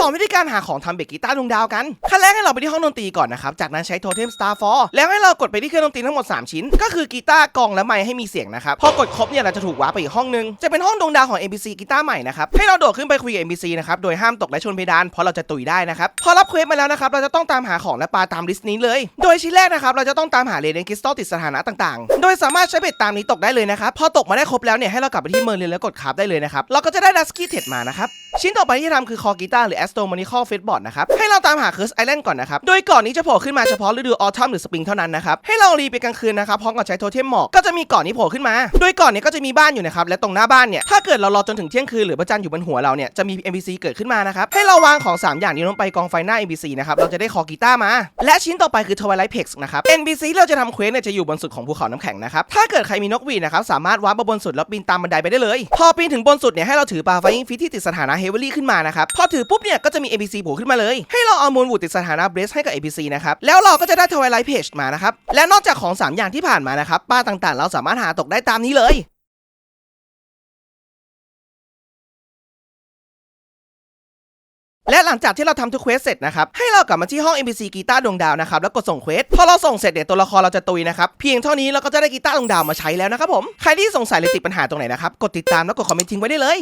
สอนวิธีการหาของทำเบรกกีตาร์ดวงดาวกัน ขั้นแรกให้เราไปที่ห้องดนตรีก่อนนะครับ จากนั้นใช้โทเทม Star f o r แล้วให้เรากดไปที่เครื่องดนตรีทั้งหมด 3 ชิ้น ก็คือกีตาร์กองและไมค์ให้มีเสียงนะครับ พอกดครบเนี่ยเราจะถูกว้าร์ปไปอีกห้องนึง จะเป็นห้องดวงดาวของ MPC กีตาร์ใหม่นะครับ ให้เราโดดขึ้นไปคุยกับ MPC นะครับ โดยห้ามตกและชนเพดานเพราะเราจะตุยได้นะครับ พอรับเควสมาแล้วนะครับเราจะต้องตามหาของและปลาตามลิสต์นี้เลย โดยชิ้นแรกนะครับเราจะต้องตามหาเรเดนคริสตัลติดสถานะต่างๆ โดยสามารถใช้เบ็ดตามนี้ตกได้เลยนะครับพอตกมาได้ครบแล้วเนี่ยให้เรากลับไปที่เมอร์ลินแล้วกดคราฟได้เลยนะครับเราก็จะได้ดัสกี้เท็ดมานะครับชิ้นต่อไปที่จะทำคือคอกีตาร์หรือ Astronomical Fretboard นะครับ ให้เราตามหา Curse Island ก่อนนะครับ โดยก่อนนี้จะโผล่ขึ้นมาเฉพาะฤดูออทัมหรือสปริงเท่านั้นนะครับ ให้เรารีไปกลางคืนนะครับ พร้อมกับใช้โทเทมหมอก ก็จะมีก่อนนี้โผล่ขึ้นมา โดยก่อนนี้ก็จะมีบ้านอยู่นะครับ และตรงหน้าบ้านเนี่ย ถ้าเกิดเรารอจนถึงเที่ยงคืนหรือพระจันทร์อยู่บนหัวเราเนี่ย จะมี NPC เกิดขึ้นมานะครับ ให้เราวางของ 3 อย่างนี้ลงไปกองไฟหน้า NPC นะครับ เราจะได้คอกีตาร์มา และชิ้นต่อไปคือ Twilight Pex นะครับ NPC เราจะทำเควสเนี่ยจะอยู่บนสุดของภูเขาน้ำแข็งนะครับ ถ้าเกิดใครมีนกหวีดนะครับสามารถวาร์ปมาบนสุดแล้วปีนตามบันไดไปได้เลย พอปีนถึงบนสุดเนี่ยให้เราถือปลาไฟฟิตที่ติดสถานะเฮเวอรี่ขึ้นมานะครับ พอถือปุ๊บเนี่ยก็จะมี NPC โผล่ขึ้นมาเลย ให้เราเอามูลวูดติดสถานะเบรสให้กับ NPC นะครับ แล้วเราก็จะได้ Twilight Page มานะครับ และนอกจากของ 3 อย่างที่ผ่านมานะครับปลาต่างๆ เราสามารถหาตกได้ตามนี้เลยและหลังจากที่เราทำทุกเควสเสร็จนะครับ ให้เรากลับมาที่ห้อง NPC กีตาร์ดวงดาวนะครับ แล้วกดส่งเควส พอเราส่งเสร็จเนี่ยตัวละครเราจะตุยนะครับ เพียงเท่านี้เราก็จะได้กีตาร์ดวงดาวมาใช้แล้วนะครับผม ใครที่สงสัยหรือติดปัญหาตรงไหนนะครับ กดติดตามแล้วกดคอมเมนต์ทิ้งไว้ได้เลย